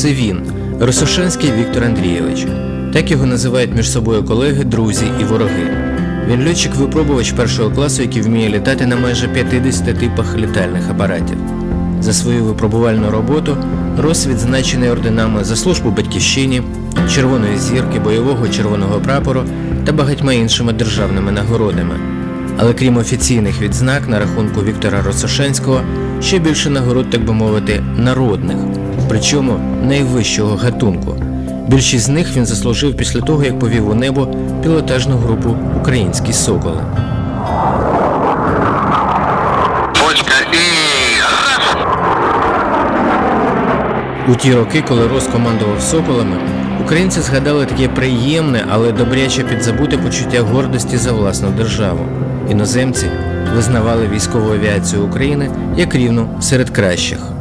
Це він, Росошанський Віктор Андрійович. Так його називають між собою колеги, друзі і вороги. Він льотчик-випробувач першого класу, який вміє літати на майже 50 типах літальних апаратів. За свою випробувальну роботу Рос відзначений орденами за службу батьківщині, Червоної зірки, бойового червоного прапору та багатьма іншими державними нагородами. Але крім офіційних відзнак на рахунку Віктора Росошенського, ще більше нагород, так би мовити, народних, причому найвищого гатунку. Більшість з них він заслужив після того, як повів у небо пілотажну групу Українські соколи. У ті роки, коли Рос командував соколами, українці згадали таке приємне, але добряче підзабуте почуття гордості за власну державу. Іноземці визнавали військову авіацію України як рівну серед кращих.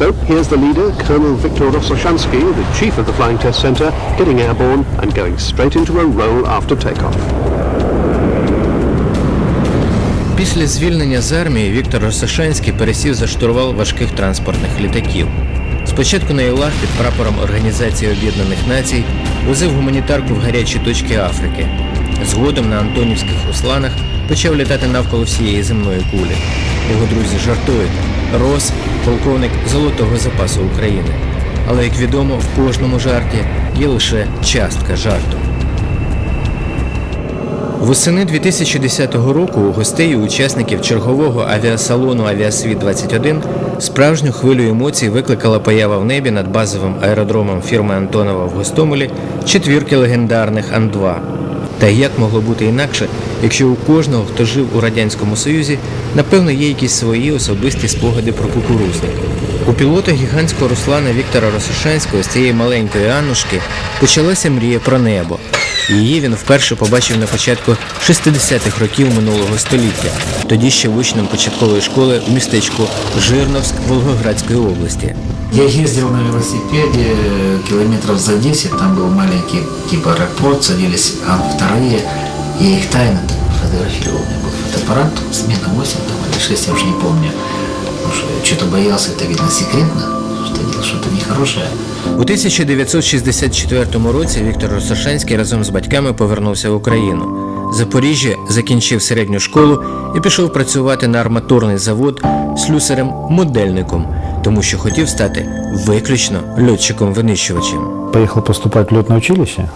So here's the leader, Colonel Viktor Rososhansky, the chief of the Flying Test Center, getting airborne and going straight into a roll after takeoff. Після звільнення з армії Віктор Росошанський пересів за штурвал важких транспортних літаків. Спочатку на Ілах під прапором Організації Об'єднаних Націй возив гуманітарку в гарячі точки Африки. Згодом на Антонівських Русланах почав літати навколо всієї земної кулі. Його друзі жартують. Рос полковник золотого запасу України. Але, як відомо, в кожному жарті є лише частка жарту. Восени 2010 року у гостей і учасників чергового авіасалону Авіасвіт 21 справжню хвилю емоцій викликала поява в небі над базовим аеродромом фірми Антонова в Гостомелі четвірки легендарних Ан-2. Та як могло бути інакше, якщо у кожного, хто жив у Радянському Союзі, напевно, є якісь свої особисті спогади про кукурузник. У пілота гігантського Руслана Віктора Росошанського з цієї маленької Аннушки почалася мрія про небо. Її він вперше побачив на початку 60-х років минулого століття, тоді ще учнем початкової школи в містечку Жирновськ Волгоградської області. Я ездил на велосипеде километров за 10, там был маленький типа аэропорт, садились а вторые, я их тайно фотографировал. У меня был фотоаппарат, смена 8 там, или 6, я уже не помню. Потому что я что-то боялся, это видно секретно, что делал что-то нехорошее. У 1964 році Віктор Росошанський разом з батьками повернувся в Україну. В Запоріжжі закінчив середню школу і пішов працювати на арматурний завод слюсарем-модельником, Тому що хотів стати виключно льотчиком-винищувачем. Поехал поступать в летное училище.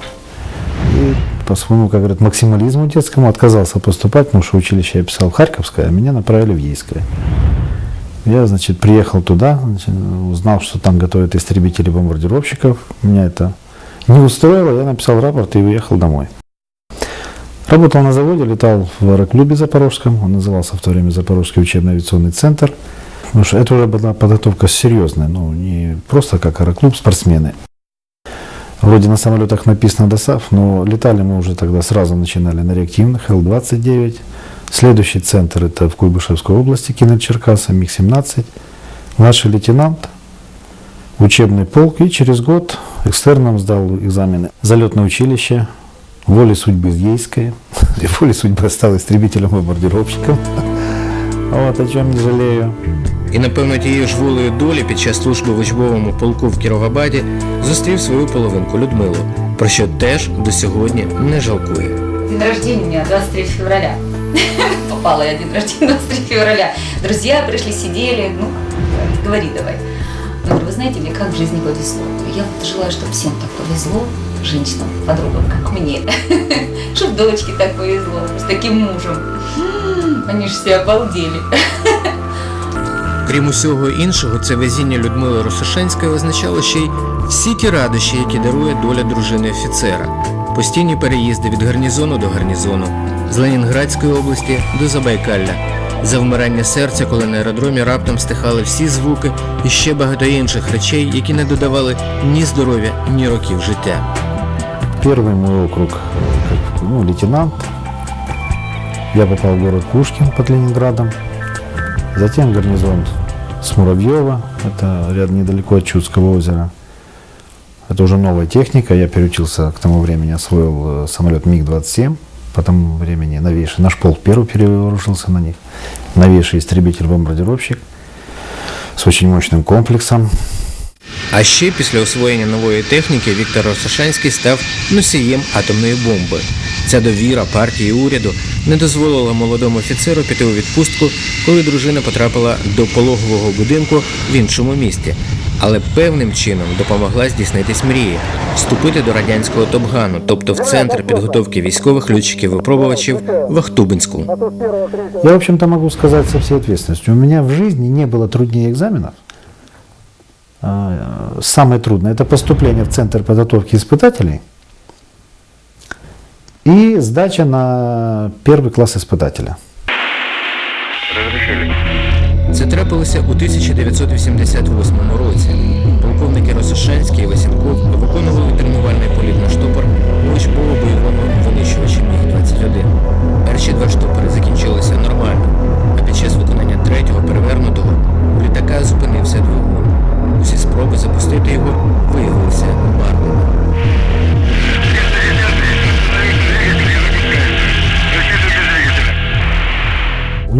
И по своему, как говорят, максимализму детскому отказался поступать, потому что училище я писал в Харьковское, а меня направили в Ейское. Я, значит, приехал туда, значит, узнал, что там готовят истребители бомбардировщиков. Меня это не устроило, я написал рапорт и уехал домой. Работал на заводе, летал в аэроклубе Запорожском, он назывался в то время Запорожский учебно-авиационный центр. Потому что это уже была подготовка серьезная, ну, не просто как аэроклуб, спортсмены. Вроде на самолетах написано ДОСАВ, но летали мы уже тогда сразу начинали на реактивных Л-29. Следующий центр это в Куйбышевской области, Кино-Черкаса, МиГ-17. Младший лейтенант, учебный полк и через год экстерном сдал экзамены. Залетное училище, волей судьбы Ейское. И волей судьбы стал истребителем-бомбардировщиком. Вот о чем не жалею. І, напевно, тією ж волею долі під час служби в учбовому полку в Кіровограді зустрів свою половинку Людмилу, про що теж до сьогодні не жалкує. День рождения у меня 23 февраля. Попала я день рождения 23 февраля. Друзья пришли, сидели, ну, говори давай. Я говорю, вы знаете, мне как в жизни повезло. Я вот желаю, чтобы всем так повезло, женщинам, подругам, как мне. Чтобы дочке так повезло, с таким мужем. Они же все обалдели. Крім усього іншого, це везіння Людмили Росошенської означало ще й всі ті радощі, які дарує доля дружини офіцера, постійні переїзди від гарнізону до гарнізону, з Ленінградської області до Забайкалля, завмирання серця, коли на аеродромі раптом стихали всі звуки і ще багато інших речей, які не додавали ні здоров'я, ні років життя. Первый мой округ, ну, лейтенант. Я попал в город Пушкин под Ленинградом. Затем гарнизон с Муравьева, это рядом недалеко от Чудского озера. Это уже новая техника, я переучился к тому времени, освоил э, самолет МиГ-27, по тому времени новейший, наш полк первый перевооружился на них, новейший истребитель-бомбардировщик с очень мощным комплексом. А ще після освоєння нової техніки Віктор Росошанський став носієм атомної бомби. Ця довіра партії і уряду не дозволила молодому офіцеру піти у відпустку, коли дружина потрапила до пологового будинку в іншому місті. Але певним чином допомогла здійснитись мрії вступити до радянського Топгану, тобто в центр підготовки військових льотчиків-випробувачів в Ахтубинську. Я, в общем-то, могу сказать со всей ответственностью. У меня в жизни не было труднее экзаменов. А, Самое трудное – это поступление в Центр подготовки испытателей и сдача на первый класс испытателя. Це трапилося у 1988 році. Полковники Росошанський і Васенков виконували тренувальний політ на штопор у учбово-бойовому винищувачі Міг-21. Перші два штопори закінчилися нормально, а під час виконання третього перевернутого у літака зупинився двигун. Усі спроби запустити його виявилися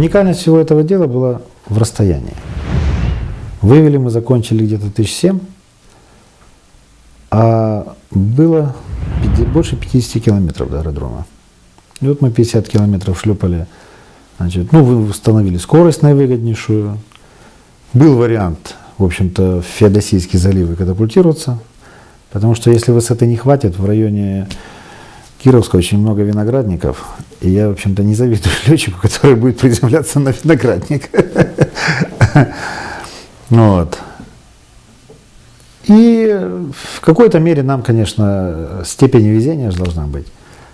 Уникальность всего этого дела была в расстоянии. Вывели мы, закончили где-то тысяч семь, а было больше 50 километров до аэродрома. И вот мы 50 километров шлепали, значит, ну, установили скорость наивыгоднейшую. Был вариант, в общем-то, в Феодосийский залив и катапультироваться, потому что если высоты не хватит, в районе Кировска очень много виноградников, и я, в общем-то, не завидую летчику, который будет приземляться на виноградник. Вот. И в какой-то мере нам, конечно, степень везения же должна быть.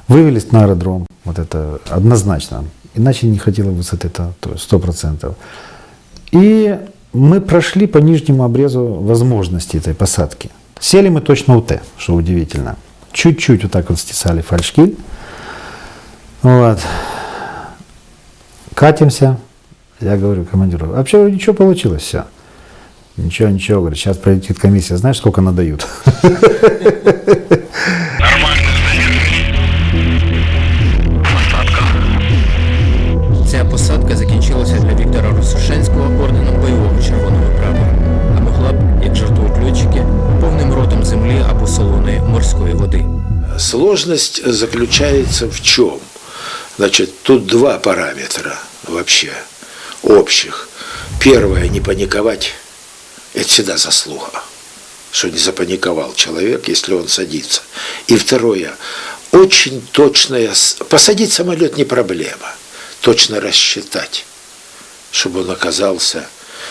Вывелись на аэродром, вот это однозначно. Иначе не хватило высоты, это сто процентов. И мы прошли по нижнему обрезу возможности этой посадки. Сели мы точно у Т, что удивительно. Чуть-чуть вот так вот стесали фальшкиль. Вот. Катимся. Я говорю командиру, вообще ничего получилось все. Ничего, ничего, говорит, сейчас пролетит комиссия, знаешь, сколько надают? Ця посадка закінчилася для Віктора Росошенського орденом повним ротом землі або солоної морської води. Сложность заключается в чем? Значит, тут два параметра вообще общих. Первое, не паниковать. Это всегда заслуга, что не запаниковал человек, если он садится. И второе, очень точное... с- Посадить самолет не проблема. Точно рассчитать, чтобы он оказался,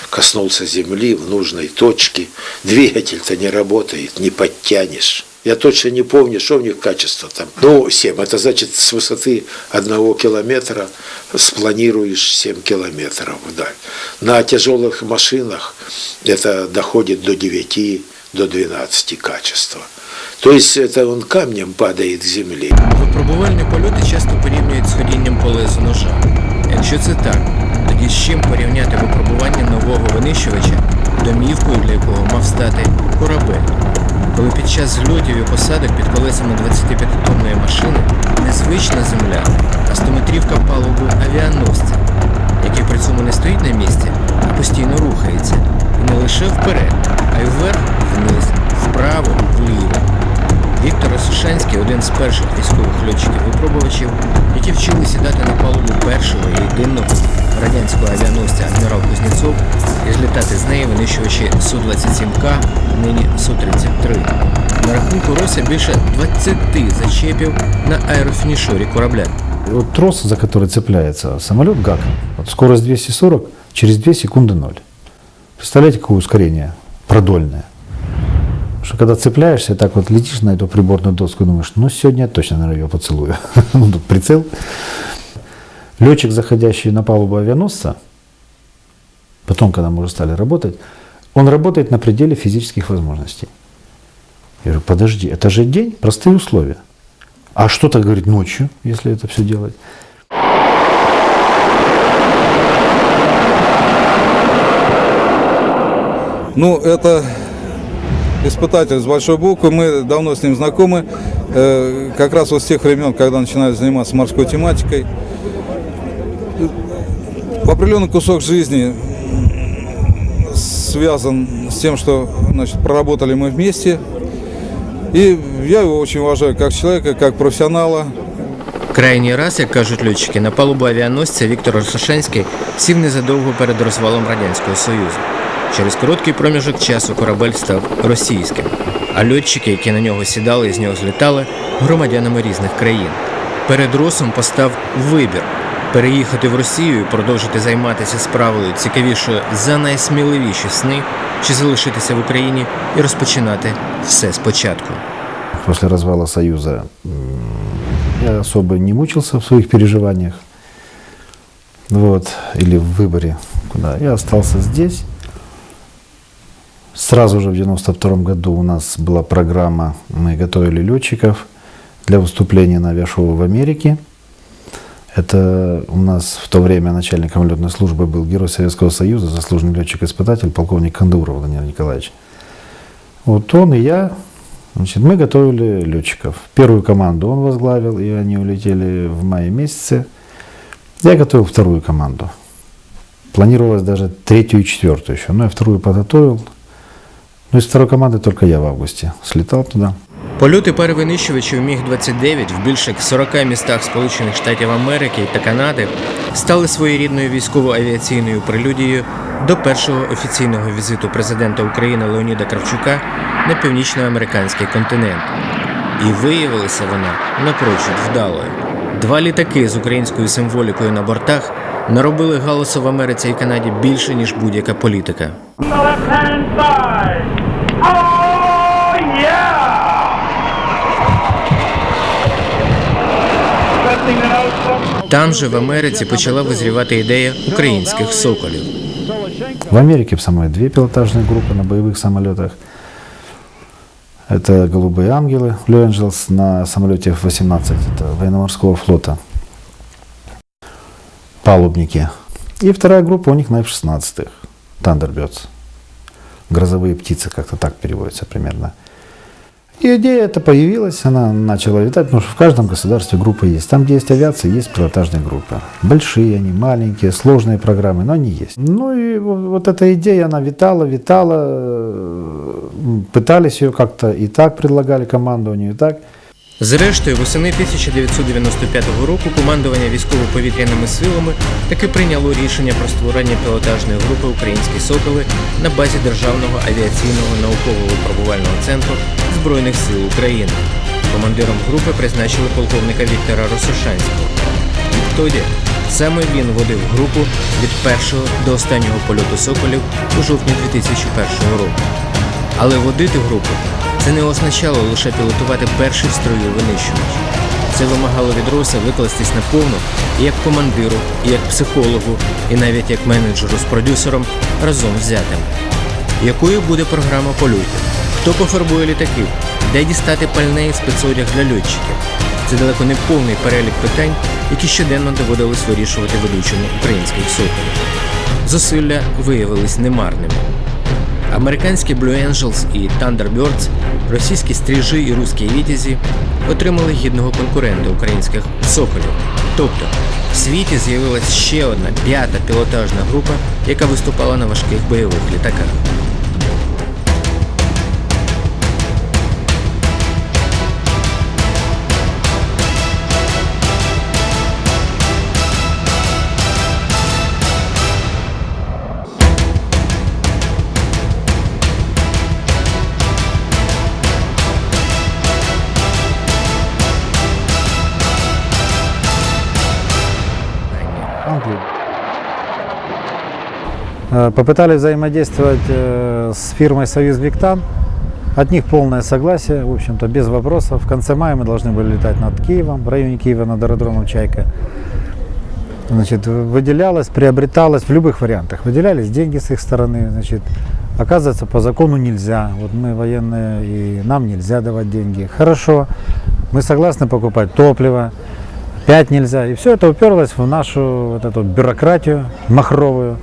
коснулся земли в нужной точке. Двигатель-то не работает, не подтянешь. Я точно не помню, что у них качество там. Ну, 7. Это значит, с высоты одного километра спланируешь 7 километров вдаль. На тяжелых машинах это доходит до 9, до 12 качества. То есть это он камнем падает к земле. Випробувальні польоти часто порівнюють з ходінням по лезу ножа. Якщо це так, тоді з чим порівняти випробування нового винищувача, домівкою для якого мав стати корабель? Коли під час зльотів і посадок під колесами 25-тонної машини незвична земля, а стометрівка палубу авіаносця, який при цьому не стоїть на місці, а постійно рухається. І не лише вперед, а й вверх, вниз, вправо, вліво. Віктор Осушанський один з перших військових льотчиків-випробувачів, які вчили сідати на палубу першого і єдиного радянського авіаносця адмірал Кузнєцов і злітати з неї винищувачі Су-27К, нині Су-33. На рахунку Рося більше 20 зачепів на аерофінішорі корабля. Вот трос, за который цепляется самолет ГАКом, вот скорость 240, через 2 секунды ноль. Представляете, какое ускорение продольное? Что когда цепляешься, так вот летишь на эту приборную доску, думаешь, ну сегодня я точно, наверное, ее поцелую. Ну, тут прицел. Летчик, заходящий на палубу авианосца, потом, когда мы уже стали работать, он работает на пределе физических возможностей. Я говорю, подожди, это же день, простые условия. А что-то, говорит, ночью, если это все делать. Ну, это испытатель с большой буквы. Мы давно с ним знакомы. Э, Как раз вот с тех времен, когда начинали заниматься морской тематикой. В определенный кусок жизни с связан с тем, что значит, проработали мы вместе. И я его очень уважаю как человека, как профессионала. Крайній раз, як кажуть льотчики, на палубу авіаносця Віктор Росошенський сів незадовго перед розвалом Радянського Союзу. Через короткий проміжок часу корабель став російським, а льотчики, які на нього сідали і з нього злітали, громадянами різних країн. Перед Росом постав вибір переїхати в Росію і продовжити займатися справою цікавішою за найсміливіші сни, чи залишитися в Україні і розпочинати все спочатку. После развала Союза я особо не мучился в своих переживаниях. Вот, или в выборе, куда. Я остался здесь. Сразу же в 92 году у нас была программа, мы готовили летчиков для выступления на авиашоу в Америке. Это у нас в то время начальником летной службы был Герой Советского Союза, заслуженный летчик-испытатель, полковник Кондуров Владимир Николаевич. Вот он и я, значит, мы готовили летчиков. Первую команду он возглавил, и они улетели в мае месяце. Я готовил вторую команду. Планировалось даже третью и четвертую еще, но я вторую подготовил. Ну, из второй команды только я в августе слетал туда. Польоти пари винищувачів Міг-29 в більше як 40 містах Сполучених Штатів Америки та Канади стали своєрідною військово-авіаційною прелюдією до першого офіційного візиту президента України Леоніда Кравчука на північноамериканський континент. І виявилася вона напрочуд вдалою. Два літаки з українською символікою на бортах наробили галасу в Америці і Канаді більше, ніж будь-яка політика. Там же в Америці почала визрівати ідея українських соколів. В Америке в самой две пилотажные группы на боевых самолетах. Это «Голубые ангелы» Blue Angels на самолете F-18, это военно-морского флота. Палубники. И вторая группа у них на F-16, Thunderbirds. Грозовые птицы, как-то так переводится примерно. И идея эта появилась, она начала летать, потому что в каждом государстве группа есть. Там, где есть авиация, есть пилотажные группы. Большие они, маленькие, сложные программы, но они есть. Ну и вот, вот эта идея, она витала, витала. э, Пытались ее как-то и так предлагали командованию, и так. Зрештою, восени 1995 року командування військово-повітряними силами таки прийняло рішення про створення пілотажної групи Українські соколи на базі Державного авіаційного науково-випробувального центру Збройних сил України. Командиром групи призначили полковника Віктора Росошанського. Відтоді саме він водив групу від першого до останнього польоту соколів у жовтні 2001 року. Але водити групу це не означало лише пілотувати перший в строю винищувач. Це вимагало від Роса викластись наповну і як командиру, і як психологу, і навіть як менеджеру з продюсером разом взятим. Якою буде програма польотів? Хто пофарбує літаки? Де дістати пальне і спецодяг для льотчиків? Це далеко не повний перелік питань, які щоденно доводилось вирішувати ведучому українських соколів. Зусилля виявились немарними. Американські Blue Angels і Thunderbirds, російські стріжі і руські вітязі отримали гідного конкурента українських соколів. Тобто в світі з'явилась ще одна п'ята пілотажна група, яка виступала на важких бойових літаках. Попытались взаимодействовать э, с фирмой «Союз Виктан». От них полное согласие, в общем-то, без вопросов. В конце мая мы должны были летать над Киевом, в районе Киева над аэродромом «Чайка». Значит, выделялось, приобреталось в любых вариантах. Выделялись деньги с их стороны. Значит, оказывается, по закону нельзя. Вот мы военные, и нам нельзя давать деньги. Хорошо, мы согласны покупать топливо, Пять нельзя. И все это уперлось в нашу вот эту бюрократию махровую.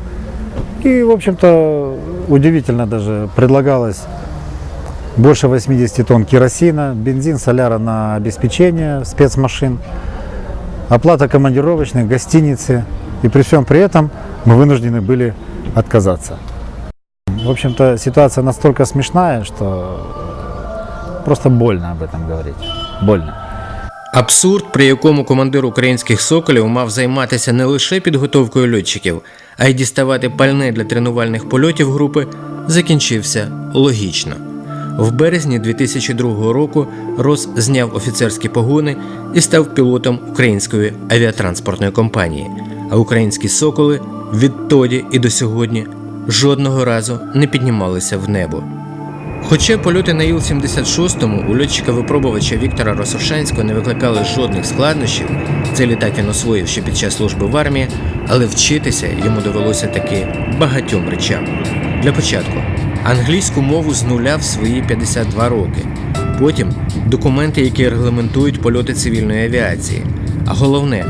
И, в общем-то, удивительно даже предлагалось больше 80 тонн керосина, бензин, соляра на обеспечение спецмашин, оплата командировочных, гостиницы. И при всем при этом мы вынуждены были отказаться. В общем-то, ситуация настолько смешная, что просто больно об этом говорить. Больно. Абсурд, при якому командир українських соколів мав займатися не лише підготовкою льотчиків, а й діставати пальне для тренувальних польотів групи, закінчився логічно. В березні 2002 року Рос зняв офіцерські погони і став пілотом української авіатранспортної компанії. А українські соколи відтоді і до сьогодні жодного разу не піднімалися в небо. Хоча польоти на Іл-76 у льотчика-випробувача Віктора Росошанського не викликали жодних складнощів, цей літак він освоїв ще під час служби в армії, але вчитися йому довелося таки багатьом речам. Для початку англійську мову з нуля в свої 52 роки, потім документи, які регламентують польоти цивільної авіації. А головне,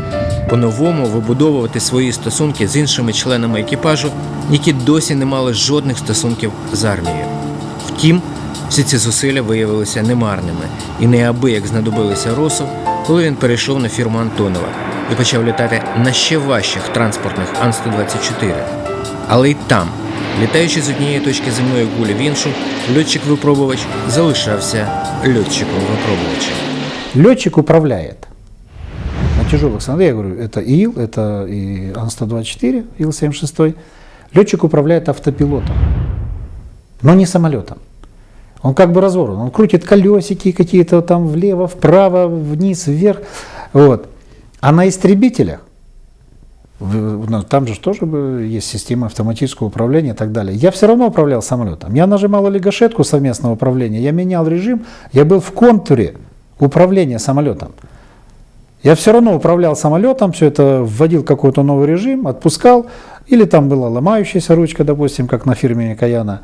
по-новому вибудовувати свої стосунки з іншими членами екіпажу, які досі не мали жодних стосунків з армією. Втім, всі ці зусилля виявилися немарними і неабияк знадобилися Росу, коли він перейшов на фірму Антонова і почав літати на ще важчих транспортних Ан-124. Але й там, літаючи з однієї точки земної кулі в іншу, льотчик-випробувач залишався льотчиком-випробувачем. Летчик управляет. На тяжелых самолетах, я говорю, это ИИЛ, это и Ан-124, Ил-76. Летчик управляет автопилотом, но не самолетом. Он как бы разорван, он крутит колесики какие-то там влево, вправо, вниз, вверх. Вот. А на истребителях, ну, там же тоже есть система автоматического управления и так далее. Я все равно управлял самолетом. Я нажимал или гашетку совместного управления, я менял режим, я был в контуре управления самолетом. Я все равно управлял самолетом, все это вводил какой-то новый режим, отпускал, или там была ломающаяся ручка, допустим, как на фирме Каяна.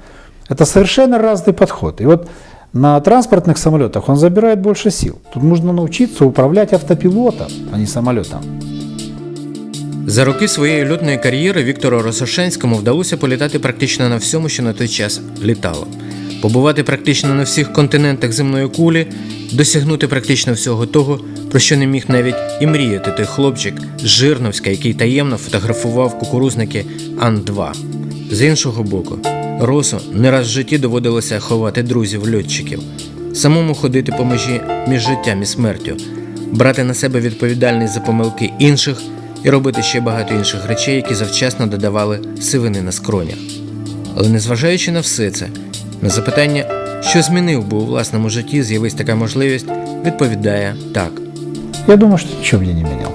Это совершенно разный подход. И вот на транспортных самолетах он забирает больше сил. Тут нужно научиться управлять автопилотом, а не самолетом. За роки своєї льотної кар'єри Віктору Росошенському вдалося політати практично на всьому, що на той час літало. Побувати практично на всіх континентах земної кулі, досягнути практично всього того, про що не міг навіть і мріяти той хлопчик з Жирновська, який таємно фотографував кукурузники Ан-2. З іншого боку, Росу не раз в житті доводилося ховати друзів-льотчиків, самому ходити по межі між життям і смертю, брати на себе відповідальність за помилки інших і робити ще багато інших речей, які завчасно додавали сивини на скронях. Але незважаючи на все це, на запитання, що змінив би у власному житті, з'явись така можливість, відповідає так. Я думаю, что ничего я не менял.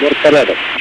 Señor Carrera.